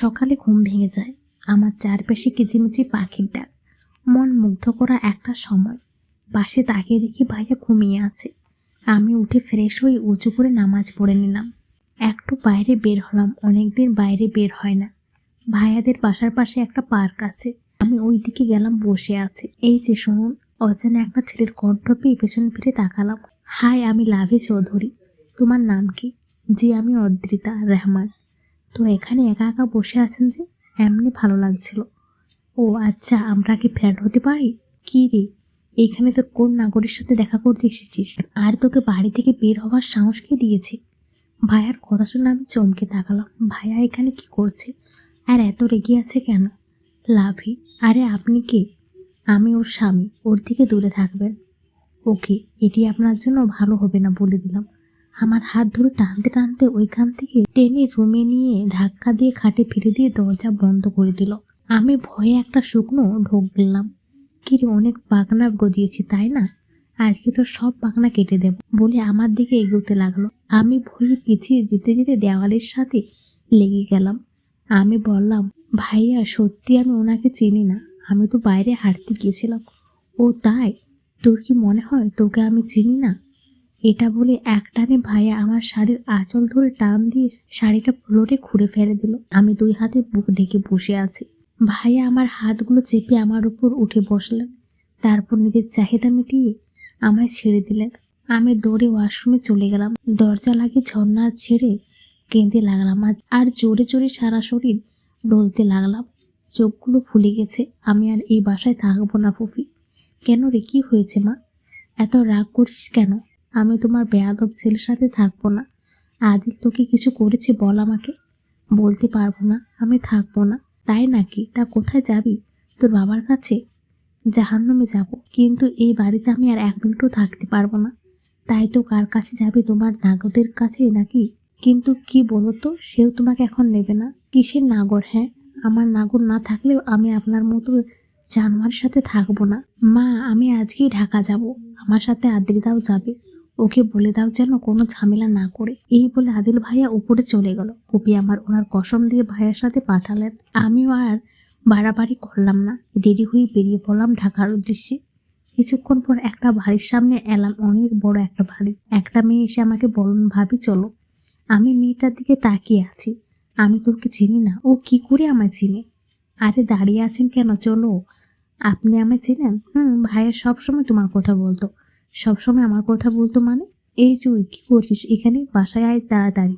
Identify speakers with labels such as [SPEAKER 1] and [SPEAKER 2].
[SPEAKER 1] সকালে ঘুম ভেঙে যায়। আমার চারপাশে কিচিমিচি পাখির ডাক। মন মুগ্ধ করা একটা সময়। পাশে তাকিয়ে দেখি ভাইয়া ঘুমিয়ে আছে। আমি উঠে ফ্রেশ হয়ে উঁচু করে নামাজ পড়ে নিলাম। একটু বাইরে বের হলাম। অনেকদিন বাইরে বের হয় না। ভাইয়াদের বাসার পাশে একটা পার্ক আছে। আমি ওই দিকে গেলাম বসে আছি। এই যে শুনুন অচেনা একটা ছেলের কণ্ঠ পেয়ে পেছন ফিরে তাকালাম। হাই, আমি লাভে চৌধুরী। তোমার নাম কি? জি, আমি অদ্রিতা রহমান। তো এখানে একা একা বসে আছেন যে? এমনি ভালো লাগছিল। ও আচ্ছা আমরা কি ফ্রেন্ড হতে পারি? কি রে? এখানে তোর কোন নাগরের সাথে দেখা করতে এসেছিস? আর তোকে বাড়ি থেকে বের হওয়ার সাহস কে দিয়েছে? ভাইয়ার কথা শুনে আমি চমকে তাকালাম। ভাইয়া এখানে কি করছে? আর এত রেগে আছে কেন? লাভি, আরে আপনি কে? আমি ওর স্বামী, ওর থেকে দূরে থাকবেন। ওকে, এটি আপনার জন্য ভালো হবে না বলে দিলাম। আমার হাত ধরে টানতে টানতে ওইখান থেকে টেনে রুমে নিয়ে ধাক্কা দিয়ে খাটে ফিরে দিয়ে দরজা বন্ধ করে দিল। আমি ভয়ে একটা শুকনো ঢোক গেলাম। কিরে, অনেক পাখনা গজিয়েছি, তাই না? আজকে তো সব পাখনা কেটে দেব বলে আমার দিকে এগোতে লাগল। আমি ভয়ে পিছিয়ে যেতে যেতে দেওয়ালের সাথে লেগে গেলাম। আমি বললাম, ভাইয়া, সত্যি আমি ওনাকে চিনি না। আমি তো বাইরে হাঁটতে গিয়েছিলাম। ও তাই, তোর কি মনে হয় তোকে আমি চিনি না? এটা বলে একটানে ভাইয়া আমার শাড়ির আঁচল ধরে টান দিয়ে শাড়িটা ফ্লোরে খুঁড়ে ফেলে দিল। আমি দুই হাতে বুক ঢেকে বসে আছি। ভাইয়া আমার হাতগুলো চেপে আমার উপর উঠে বসলেন। তারপর নিজের চাহিদা মিটিয়ে আমায় ছেড়ে দিলেন। আমি দৌড়ে ওয়াশরুমে চলে গেলাম। দরজা লাগিয়ে ঝর্ণা ছেড়ে কেঁদে লাগলাম আর- জোরে জোরে সারা শরীর ডলতে লাগলাম। চোখগুলো ফুলে গেছে। আমি আর এই বাসায় থাকব না ফুফি। কেন রে, কি হয়েছে মা? এত রাগ করিস কেন? আমি তোমার বেয়াদব ছেলের সাথে থাকব না। আদিল, তোকে কিছু করেছে বল আমাকে। বলতে পারব না, আমি থাকব না। তাই নাকি? তা কোথায় যাবি? তোর বাবার কাছে? জাহান্নামে যাব, কিন্তু এই বাড়িতে আমি আর এক মিনিটও থাকতে পারব না। তাই তো কার কাছে যাবে তোমার নাগদের কাছে নাকি? কিন্তু কি বলো তো, সেও তোমাকে এখন নেবে না। কিসের নাগর হ্যাঁ? আমার নাগর না থাকলেও আমি আপনার মতো জানোয়ারের সাথে থাকব না। মা, আমি আজকেই ঢাকা যাব। আমার সাথে আদ্রিতাও যাবে। ওকে বলে দাও যেন কোনো ঝামেলা না করে। এই বলে আদিল ভাইয়া উপরে চলে গেল। কপি আমার ওনার কসম দিয়ে ভাইয়ার সাথে পাঠালেন। আমিও আর বাড়াবাড়ি করলাম না। দেরি হয়ে বেরিয়ে পড়লাম ঢাকার উদ্দেশ্যে। কিছুক্ষণ পর একটা বাড়ির সামনে এলাম অনেক বড় একটা বাড়ি। একটা মেয়ে এসে আমাকে বলুন ভাবি, চলো। আমি মেয়েটার দিকে তাকিয়ে আছি। আমি তোকে চিনি না। ও কি করে আমায় চিনে? আরে, দাঁড়িয়ে আছেন কেন? চলো। আপনি আমায় চেনেন? হুম, ভাইয়া সবসময় তোমার কথা বলতো। সবসময় আমার কথা বলতো মানে? এই চুই কি করছিস? এখানে বাসায় আয় তাড়াতাড়ি।